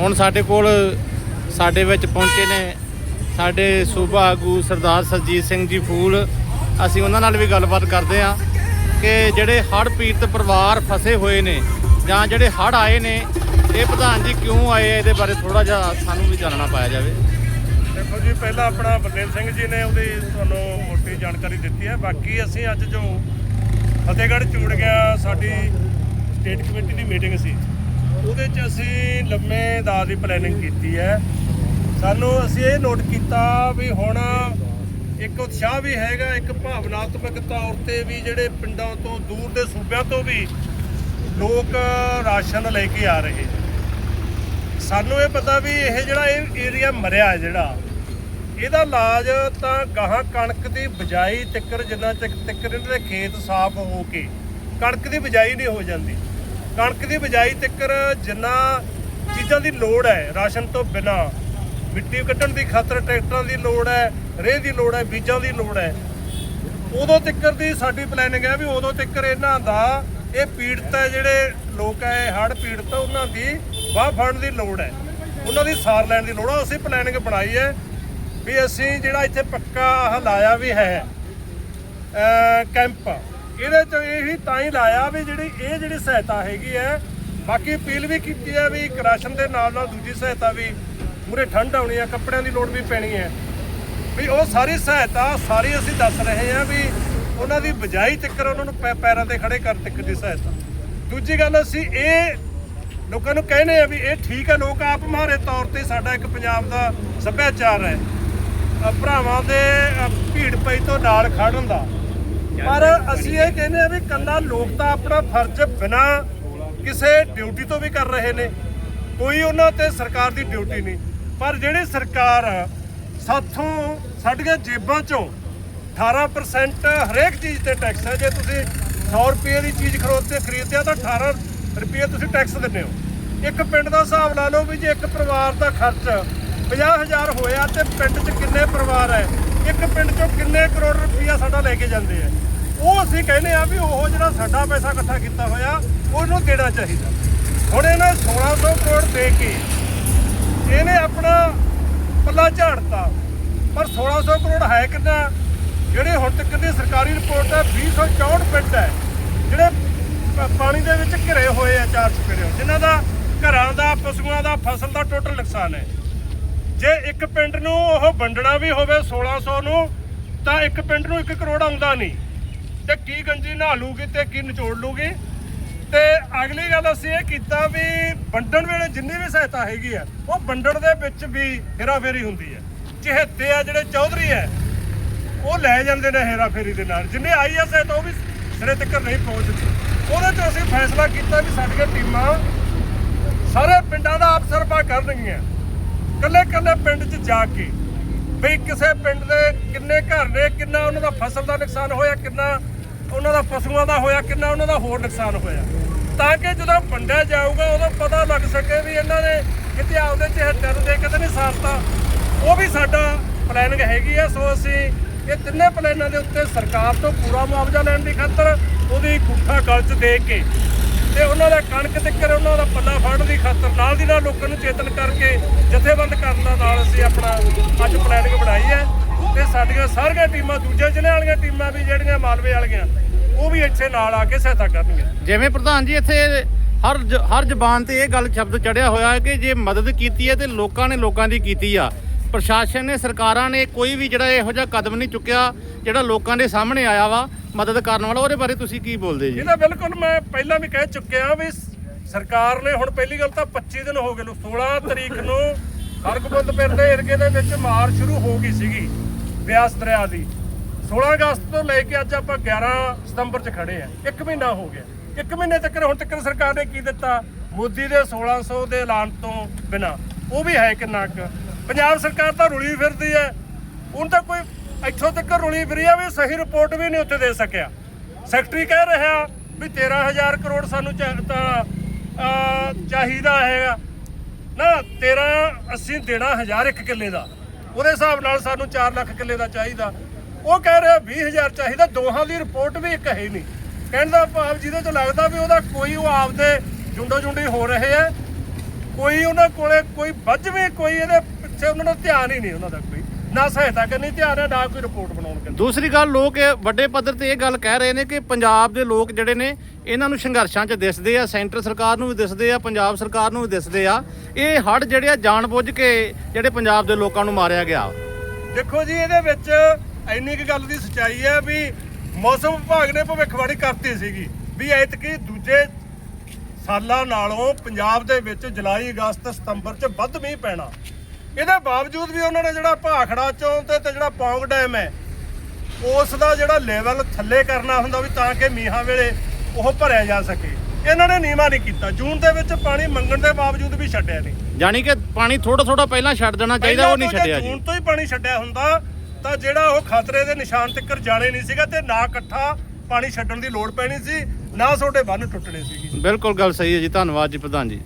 ਹੁਣ ਸਾਡੇ ਕੋਲ ਸਾਡੇ ਵਿੱਚ ਪਹੁੰਚੇ ਨੇ ਸਾਡੇ ਸੂਬਾ ਆਗੂ ਸਰਦਾਰ ਸਰਜੀਤ ਸਿੰਘ ਜੀ ਫੂਲ। ਅਸੀਂ ਉਹਨਾਂ ਨਾਲ ਵੀ ਗੱਲਬਾਤ ਕਰਦੇ ਹਾਂ ਕਿ ਜਿਹੜੇ ਹੜ੍ਹ ਪੀੜਤ ਪਰਿਵਾਰ ਫਸੇ ਹੋਏ ਨੇ ਜਾਂ ਜਿਹੜੇ ਹੜ੍ਹ ਆਏ ਨੇ, ਇਹ ਪ੍ਰਧਾਨ ਜੀ ਕਿਉਂ ਆਏ ਇਹਦੇ ਬਾਰੇ ਥੋੜਾ ਜਿਹਾ ਸਾਨੂੰ ਵੀ ਜਾਣਨਾ ਪਾਇਆ ਜਾਵੇ। ਦੇਖੋ ਜੀ, ਪਹਿਲਾਂ ਆਪਣਾ ਬਲਦੇਵ ਸਿੰਘ ਜੀ ਨੇ ਉਹਦੀ ਤੁਹਾਨੂੰ ਮੋਟੀ ਜਾਣਕਾਰੀ ਦਿੱਤੀ ਹੈ। ਬਾਕੀ ਅਸੀਂ ਅੱਜ ਜੋ ਫਤਿਹਗੜ੍ਹ ਚੂੜ ਗਿਆ, ਸਾਡੀ ਸਟੇਟ ਕਮੇਟੀ ਦੀ ਮੀਟਿੰਗ ਸੀ। ਉਹਦੇ 'ਚ ਅਸੀਂ ਲੰਮੇ ਦਾ ਦੀ ਪਲੈਨਿੰਗ ਕੀਤੀ ਹੈ। ਸਾਨੂੰ ਅਸੀਂ ਇਹ ਨੋਟ ਕੀਤਾ ਵੀ ਹੁਣ ਇੱਕ ਉਤਸ਼ਾਹ ਵੀ ਹੈਗਾ, ਇੱਕ ਭਾਵਨਾਤਮਕ ਤੌਰ ਤੇ ਵੀ ਜਿਹੜੇ ਪਿੰਡਾਂ ਤੋਂ ਦੂਰ ਦੇ ਸੂਬਿਆਂ ਤੋਂ ਵੀ ਲੋਕ ਰਾਸ਼ਨ ਲੈ ਕੇ ਆ ਰਹੇ ਸਾਨੂੰ ਇਹ ਪਤਾ ਵੀ ਇਹ ਜਿਹੜਾ ਇਹ ਏਰੀਆ ਮਰਿਆ ਜਿਹੜਾ, ਇਹਦਾ ਇਲਾਜ ਤਾਂ ਗਾਹਾਂ ਕਣਕ ਦੀ ਬਜਾਈ ਤਿੱਕਰ ਜਿੰਨਾ ਤੱਕ ਤਿੱਕਰ ਇਹਨਾਂ ਦੇ ਖੇਤ ਸਾਫ਼ ਹੋ ਕੇ, ਕਣਕ ਦੀ ਬਜਾਈ ਨਹੀਂ ਹੋ ਜਾਂਦੀ। ਕਣਕ ਦੀ ਬਜਾਈ ਤੱਕਰ ਜਿੰਨਾ ਚੀਜ਼ਾਂ ਦੀ ਲੋੜ ਹੈ, ਰਾਸ਼ਨ ਤੋਂ ਬਿਨਾ। ਮਿੱਟੀ ਕੱਢਣ ਦੀ ਖਾਤਰ ਟਰੈਕਟਰਾਂ ਦੀ ਲੋੜ ਹੈ, ਰੇਹ ਦੀ ਲੋੜ ਹੈ, ਬੀਜਾਂ ਦੀ ਲੋੜ ਹੈ। ਉਦੋਂ ਤਿੱਕਰ ਦੀ ਸਾਡੀ ਪਲੈਨਿੰਗ ਹੈ ਵੀ ਉਦੋਂ ਤਿੱਕਰ ਇਹਨਾਂ ਦਾ ਇਹ ਪੀੜਤ ਹੈ ਜਿਹੜੇ ਲੋਕ ਹੈ ਹੜ੍ਹ ਪੀੜਤ ਉਹਨਾਂ ਦੀ ਵਾਹ ਫੜਨ ਦੀ ਲੋੜ ਹੈ। ਉਹਨਾਂ ਦੀ ਸਾਰ ਲੈਣ ਦੀ ਲੋੜ ਹੈ, ਅਸੀਂ ਪਲੈਨਿੰਗ ਬਣਾਈ ਹੈ ਵੀ ਅਸੀਂ ਜਿਹੜਾ ਇੱਥੇ ਪੱਕਾ ਆਹ ਵੀ ਹੈ ਕੈਂਪ ਇਹਦੇ ਚ ਇਹੀ ਤਾਂ ਹੀ ਲਾਇਆ ਵੀ ਜਿਹੜੀ ਇਹ ਜਿਹੜੀ ਸਹਾਇਤਾ ਹੈਗੀ ਹੈ, ਬਾਕੀ ਅਪੀਲ ਵੀ ਕੀਤੀ ਹੈ ਵੀ ਇੱਕ ਰਾਸ਼ਨ ਦੇ ਨਾਲ ਨਾਲ ਦੂਜੀ ਸਹਾਇਤਾ ਵੀ ਮੂਰੇ ਠੰਡ ਆਉਣੀ ਹੈ, ਕੱਪੜਿਆਂ ਦੀ ਲੋੜ ਵੀ ਪੈਣੀ ਹੈ। ਵੀ ਉਹ ਸਾਰੀ ਸਹਾਇਤਾ, ਸਾਰੀ ਅਸੀਂ ਦੱਸ ਰਹੇ ਹਾਂ ਵੀ ਉਹਨਾਂ ਦੀ ਬਜਾਈ ਤੱਕਰ ਉਹਨਾਂ ਨੂੰ ਪੈ- ਪੈਰਾਂ ਤੇ ਖੜੇ ਕਰ ਤੱਕ ਦੀ ਸਹਾਇਤਾ। ਦੂਜੀ ਗੱਲ ਅਸੀਂ ਇਹ ਲੋਕਾਂ ਨੂੰ ਕਹਿੰਦੇ ਆ ਵੀ ਇਹ ਠੀਕ ਹੈ, ਲੋਕ ਆਪ ਮਾਰੇ ਤੌਰ ਤੇ ਸਾਡਾ ਇੱਕ ਪੰਜਾਬ ਦਾ ਸੱਭਿਆਚਾਰ ਹੈ। ਭਰਾਵਾਂ ਦੇ ਭੀੜ ਪਈ ਤੋਂ ਨਾਲ ਖੜਨ ਦਾ। ਪਰ ਅਸੀਂ ਇਹ ਕਹਿੰਦੇ ਆ ਵੀ ਕੱਲਾ ਲੋਕ ਤਾਂ ਆਪਣਾ ਫਰਜ਼ ਬਿਨਾ ਕਿਸੇ ਡਿਊਟੀ ਤੋਂ ਵੀ ਕਰ ਰਹੇ ਨੇ। ਕੋਈ ਉਹਨਾਂ ਤੇ ਸਰਕਾਰ ਦੀ ਡਿਊਟੀ ਨਹੀਂ। ਪਰ ਜਿਹੜੀ ਸਰਕਾਰ ਸਾਥੋਂ ਸਾਡੀਆਂ ਜੇਬਾਂ ਚੋਂ 18% ਹਰੇਕ ਚੀਜ਼ ਤੇ ਟੈਕਸ ਹੈ। ਜੇ ਤੁਸੀਂ 100 ਰੁਪਏ ਦੀ ਚੀਜ਼ ਖਰੀਦਦੇ ਖਰੀਦਦੇ ਆ ਤਾਂ 18 ਰੁਪਏ ਤੁਸੀਂ ਟੈਕਸ ਦਿੰਦੇ ਹੋ। ਇੱਕ ਪਿੰਡ ਦਾ ਹਿਸਾਬ ਲਾ ਲਓ ਵੀ ਜੇ ਇੱਕ ਪਰਿਵਾਰ ਦਾ ਖਰਚ 50000 ਹੋਇਆ ਤੇ ਪਿੰਡ 'ਚ ਕਿੰਨੇ ਪਰਿਵਾਰ ਹੈ? ਇੱਕ ਪਿੰਡ 'ਚੋਂ ਕਿੰਨੇ ਕਰੋੜ ਰੁਪਈਆ ਸਾਡਾ ਲੈ ਕੇ ਜਾਂਦੇ ਆ। ਉਹ ਅਸੀਂ ਕਹਿੰਦੇ ਆ ਵੀ ਉਹ ਜਿਹੜਾ ਸਾਡਾ ਪੈਸਾ ਇਕੱਠਾ ਕੀਤਾ ਹੋਇਆ, ਉਹਨੂੰ ਦੇਣਾ ਚਾਹੀਦਾ। ਹੁਣ ਇਹਨਾਂ 1600 ਕਰੋੜ ਦੇ ਕੇ ਇਹਨੇ ਆਪਣਾ ਪੱਲਾ ਝਾੜਤਾ। ਪਰ 1600 ਕਰੋੜ ਹੈ ਕਿੰਨਾ? ਜਿਹੜੇ ਹੁਣ ਤੱਕ ਦੀ ਸਰਕਾਰੀ ਰਿਪੋਰਟ ਹੈ 264 ਪਿੰਡ ਹੈ, ਜਿਹੜੇ ਪਾਣੀ ਦੇ ਵਿੱਚ ਘਿਰੇ ਹੋਏ ਆ ਚਾਰ ਚਪੇਰੇ ਜਿਨ੍ਹਾਂ ਦਾ ਘਰਾਂ ਦਾ, ਪਸ਼ੂਆਂ ਦਾ, ਫਸਲ ਦਾ ਟੋਟਲ ਨੁਕਸਾਨ ਹੈ। ਜੇ ਇੱਕ ਪਿੰਡ ਨੂੰ ਉਹ ਵੰਡਣਾ ਵੀ ਹੋਵੇ 1600 ਨੂੰ, ਤਾਂ ਇੱਕ ਪਿੰਡ ਨੂੰ 1 ਕਰੋੜ ਆਉਂਦਾ ਨਹੀਂ। ਤੇ ਕੀ ਗੰਜੀ ਨਹਾ ਲੂਗੀ ਤੇ ਕੀ ਨਿਚੋੜ ਲੂਗੀ? ਤੇ ਅਗਲੀ ਗੱਲ ਅਸੀਂ ਇਹ ਕੀਤਾ ਵੀ ਵੰਡਣ ਵੇਲੇ ਜਿੰਨੀ ਵੀ ਸਹਾਇਤਾ ਹੈਗੀ ਆ, ਉਹ ਵੰਡਣ ਦੇ ਵਿੱਚ ਵੀ ਹੇਰਾਫੇਰੀ ਹੁੰਦੀ ਹੈ ਚਹੇਤੇ ਆ ਜਿਹੜੇ ਚੌਧਰੀ ਹੈ ਉਹ ਲੈ ਜਾਂਦੇ ਨੇ ਹੇਰਾਫੇਰੀ ਦੇ ਨਾਲ। ਜਿੰਨੇ ਆਈ ਐ ਸਹਾਇਤਾ ਉਹ ਵੀ ਸਿਰੇ ਤੱਕ ਨਹੀਂ ਪਹੁੰਚਦੀ। ਉਹਦੇ ਚ ਅਸੀਂ ਫੈਸਲਾ ਕੀਤਾ ਵੀ ਸਾਡੀਆਂ ਟੀਮਾਂ ਸਾਰੇ ਪਿੰਡਾਂ ਦਾ ਅਫਸਰਪਾ ਕਰਨਗੀਆਂ ਕੱਲੇ ਕੱਲੇ ਪਿੰਡ 'ਚ ਜਾ ਕੇ ਵੀ ਕਿਸੇ ਪਿੰਡ ਦੇ ਕਿੰਨੇ ਘਰ ਨੇ, ਕਿੰਨਾ ਉਹਨਾਂ ਦਾ ਫਸਲ ਦਾ ਨੁਕਸਾਨ ਹੋਇਆ, ਕਿੰਨਾ ਉਹਨਾਂ ਦਾ ਪਸ਼ੂਆਂ ਦਾ ਹੋਇਆ, ਕਿੰਨਾ ਉਹਨਾਂ ਦਾ ਹੋਰ ਨੁਕਸਾਨ ਹੋਇਆ। ਤਾਂ ਕਿ ਜਦੋਂ ਵੰਡਿਆ ਜਾਊਗਾ, ਉਦੋਂ ਪਤਾ ਲੱਗ ਸਕੇ ਵੀ ਇਹਨਾਂ ਨੇ ਕਿਤੇ ਆਪਦੇ ਚਿਹਤੇ ਨੂੰ ਦੇ ਕੇ ਤਾਂ ਨਹੀਂ ਸਾਰਤਾ। ਉਹ ਵੀ ਸਾਡਾ ਪਲੈਨਿੰਗ ਹੈਗੀ ਆ, ਸੋ ਅਸੀਂ ਇਹ ਤਿੰਨੇ ਪਲੈਨਾਂ ਦੇ ਉੱਤੇ ਸਰਕਾਰ ਤੋਂ ਪੂਰਾ ਮੁਆਵਜ਼ਾ ਲੈਣ ਦੀ ਖਾਤਰ ਉਹਦੀ ਗੁੱਠਾ ਗਲ 'ਚ ਦੇ ਕੇ ਤੇ ਉਹਨਾਂ ਦਾ ਕਣਕ ਤਿੱਕਰ, ਉਹਨਾਂ ਦਾ ਪੱਲਾ ਫੜਨ ਦੀ ਖਾਤਰ ਨਾਲ ਲੋਕਾਂ ਨੂੰ ਚੇਤਨ ਕਰਕੇ ਜਥੇਬੰਦ ਕਰਨ ਦਾ ਨਾਲ ਅਸੀਂ ਆਪਣਾ ਅੱਜ ਪਲੈਨਿੰਗ ਬਣਾਈ ਹੈ ਤੇ ਸਾਡੀਆਂ ਸਾਰੀਆਂ ਟੀਮਾਂ ਦੂਜੇ ਜ਼ਿਲ੍ਹੇ ਵਾਲੀਆਂ ਟੀਮਾਂ ਵੀ ਜਿਹੜੀਆਂ ਮਾਲਵੇ ਵਾਲੀਆਂ ਉਹ ਵੀ ਇੱਥੇ ਨਾਲ ਆ ਕੇ ਸਹਾਇਤਾ ਕਰਨਗੀਆਂ। ਜਿਵੇਂ ਪ੍ਰਧਾਨ ਜੀ ਇੱਥੇ ਹਰ ਹਰ ਜ਼ਬਾਨ ਤੇ ਇਹ ਗੱਲ ਸ਼ਬਦ ਚੜਿਆ ਹੋਇਆ ਹੈ ਕਿ ਜੇ ਮਦਦ ਕੀਤੀ ਹੈ ਤੇ ਲੋਕਾਂ ਨੇ ਲੋਕਾਂ ਦੀ ਕੀਤੀ ਆ। ਪ੍ਰਸ਼ਾਸਨ ਨੇ ਸਰਕਾਰਾਂ ਨੇ ਕੋਈ ਵੀ ਜਿਹੜਾ ਇਹੋ ਜਿਹਾ ਕਦਮ ਨਹੀਂ ਚੁੱਕਿਆ ਜਿਹੜਾ ਲੋਕਾਂ ਦੇ ਸਾਹਮਣੇ ਆਇਆ ਵਾ ਮਦਦ ਕਰਨ ਵਾਲਾ ਉਹਦੇ ਬਾਰੇ ਤੁਸੀਂ ਕੀ ਬੋਲਦੇ ਜੀ? ਇਹਦਾ ਬਿਲਕੁਲ ਮੈਂ ਪਹਿਲਾਂ ਵੀ ਕਹਿ ਚੁੱਕਿਆ ਵੀ ਸਰਕਾਰ ਨੇ ਹੁਣ ਪਹਿਲੀ ਗੱਲ ਤਾਂ 25 ਦਿਨ ਹੋ ਗਏ ਨੂੰ 16 ਤਰੀਕ ਨੂੰ ਹਰਗੋਬਿੰਦ ਪਿੰਡ ਦੇ ਇਰਗੇ ਦੇ ਵਿੱਚ ਮਾਰ ਸ਼ੁਰੂ ਹੋ ਗਈ ਸੀਗੀ ਬਿਆਸ ਦਰਿਆ ਦੀ। 16 ਅਗਸਤ ਤੋਂ ਲੈ ਕੇ ਅੱਜ ਆਪਾਂ 11 ਸਤੰਬਰ 'ਚ ਖੜੇ ਆ। ਇੱਕ ਮਹੀਨਾ ਹੋ ਗਿਆ। ਇੱਕ ਮਹੀਨੇ ਤੱਕ ਹੁਣ ਤੱਕ ਸਰਕਾਰ ਨੇ ਕੀ ਦਿੱਤਾ? ਮੋਦੀ ਦੇ 1600 ਦੇ ਐਲਾਨ ਤੋਂ ਬਿਨਾ। ਉਹ ਵੀ ਹੈ ਕਿੰਨਾ ਕੁ। ਪੰਜਾਬ ਸਰਕਾਰ ਤਾਂ ਰੁਲੀ ਫਿਰਦੀ ਹੈ। ਹੁਣ ਤਾਂ ਕੋਈ ਇੱਥੋਂ ਤੱਕ ਰੁਲੀ ਫਿਰੀ ਆ ਵੀ ਸਹੀ ਰਿਪੋਰਟ ਵੀ ਨਹੀਂ ਉੱਥੇ ਦੇ ਸਕਿਆ। ਸੈਕਟਰੀ ਕਹਿ ਰਿਹਾ ਵੀ 13000 ਕਰੋੜ ਸਾਨੂੰ ਚਾਹੀਦਾ ਚਾਹੀਦਾ ਹੈਗਾ। ਨਾ 13 ਅਸੀਂ ਦੇਣਾ ਹਜ਼ਾਰ ਇੱਕ ਕਿੱਲੇ ਦਾ। ਉਹਦੇ ਹਿਸਾਬ ਨਾਲ ਸਾਨੂੰ 4 ਲੱਖ ਕਿੱਲੇ ਦਾ ਚਾਹੀਦਾ। ਉਹ ਕਹਿ ਰਿਹਾ 20000 ਚਾਹੀਦਾ, ਦੋਹਾਂ ਦੀ ਰਿਪੋਰਟ ਵੀ ਇੱਕ ਹੈ ਨਹੀਂ। ਕਹਿਣ ਦਾ ਭਾਵ ਜਿਹਦੇ ਚ ਲੱਗਦਾ ਵੀ ਉਹਦਾ ਕੋਈ ਉਹ ਆਪਦੇ ਜੁੰਡੋ ਜੁੰਡੀ ਹੋ ਰਹੇ ਆ। ਕੋਈ ਉਹਨਾਂ ਕੋਲੇ ਕੋਈ ਵੱਜਵੇਂ ਕੋਈ ਇਹਦੇ ਪਿੱਛੇ ਉਹਨਾਂ ਦਾ ਧਿਆਨ ਹੀ ਨਹੀਂ ਉਹਨਾਂ ਦਾ ਕੋਈ। ਨਾ ਸਹਾਇਤਾ ਕਰਨੀ ਧਿਆਨ ਹੈ ਨਾ ਕੋਈ ਰਿਪੋਰਟ ਬਣਾਉਣ ਕਰਨੀ। ਦੂਸਰੀ ਗੱਲ ਲੋਕ ਇਹ ਵੱਡੇ ਪੱਧਰ ਤੇ ਇਹ ਗੱਲ ਕਹਿ ਰਹੇ ਨੇ ਕਿ ਪੰਜਾਬ ਦੇ ਲੋਕ ਜਿਹੜੇ ਨੇ ਇਹਨਾਂ ਨੂੰ ਸੰਘਰਸ਼ਾਂ 'ਚ ਦਿਸਦੇ ਆ ਸੈਂਟਰ ਸਰਕਾਰ ਨੂੰ ਵੀ ਦਿਸਦੇ ਆ ਪੰਜਾਬ ਸਰਕਾਰ ਨੂੰ ਵੀ ਦਿਸਦੇ ਆ। ਇਹ ਹੜ ਜਿਹੜੇ ਆ ਜਾਣਬੁੱਝ ਕੇ ਜਿਹੜੇ ਪੰਜਾਬ ਦੇ ਲੋਕਾਂ ਨੂੰ ਮਾਰਿਆ ਗਿਆ। ਦੇਖੋ ਜੀ ਇਹਦੇ ਵਿੱਚ ਇੰਨੀ ਕੁ ਗੱਲ ਦੀ ਸੱਚਾਈ ਹੈ ਵੀ ਮੌਸਮ ਵਿਭਾਗ ਨੇ ਭਵਿੱਖਬਾਣੀ ਕਰਤੀ ਸੀਗੀ ਵੀ ਐਤਕੀ ਦੂਜੇ ਸਾਲਾਂ ਨਾਲੋਂ ਪੰਜਾਬ ਦੇ ਵਿੱਚ ਜੁਲਾਈ ਅਗਸਤ ਸਤੰਬਰ 'ਚ ਵੱਧ ਮੀਂਹ ਪੈਣਾ। ਇਹਦੇ ਬਾਵਜੂਦ ਵੀ ਉਹਨਾਂ ਨੇ ਜਿਹੜਾ ਭਾਖੜਾ ਚੋਂ ਤੇ ਤੇ ਜਿਹੜਾ ਪੌਂਗ ਡੈਮ ਹੈ ਉਸ ਦਾ ਜਿਹੜਾ ਲੈਵਲ ਥੱਲੇ ਕਰਨਾ ਹੁੰਦਾ ਵੀ ਤਾਂ ਕਿ ਮੀਂਹਾਂ ਵੇਲੇ ਉਹ ਭਰਿਆ ਜਾ ਸਕੇ। ਇਹਨਾਂ ਨੇ ਨੀਮਾ ਨਹੀਂ ਕੀਤਾ। ਜੂਨ ਦੇ ਵਿੱਚ ਪਾਣੀ ਮੰਗਣ ਦੇ ਬਾਵਜੂਦ ਵੀ ਛੱਡਿਆ ਨਹੀਂ। ਯਾਨੀ ਕਿ ਪਾਣੀ ਥੋੜਾ ਥੋੜਾ ਪਹਿਲਾਂ ਛੱਡ ਦੇਣਾ ਚਾਹੀਦਾ ਉਹ ਨਹੀਂ ਛੱਡਿਆ ਜੀ। ਜੂਨ ਤੋਂ ਹੀ ਪਾਣੀ ਛੱਡਿਆ ਹੁੰਦਾ ਤਾਂ ਜਿਹੜਾ ਉਹ ਖਤਰੇ ਦੇ ਨਿਸ਼ਾਨ ਤੱਕ ਜਾਣੇ ਨਹੀਂ ਸੀਗਾ ਤੇ ਨਾ ਇਕੱਠਾ ਪਾਣੀ ਛੱਡਣ ਦੀ ਲੋੜ ਪੈਣੀ ਸੀ ਨਾ ਤੁਹਾਡੇ ਬੰਨ ਟੁੱਟਣੇ ਸੀਗੇ। ਬਿਲਕੁਲ ਗੱਲ ਸਹੀ ਹੈ ਜੀ। ਧੰਨਵਾਦ ਜੀ ਪ੍ਰਧਾਨ ਜੀ।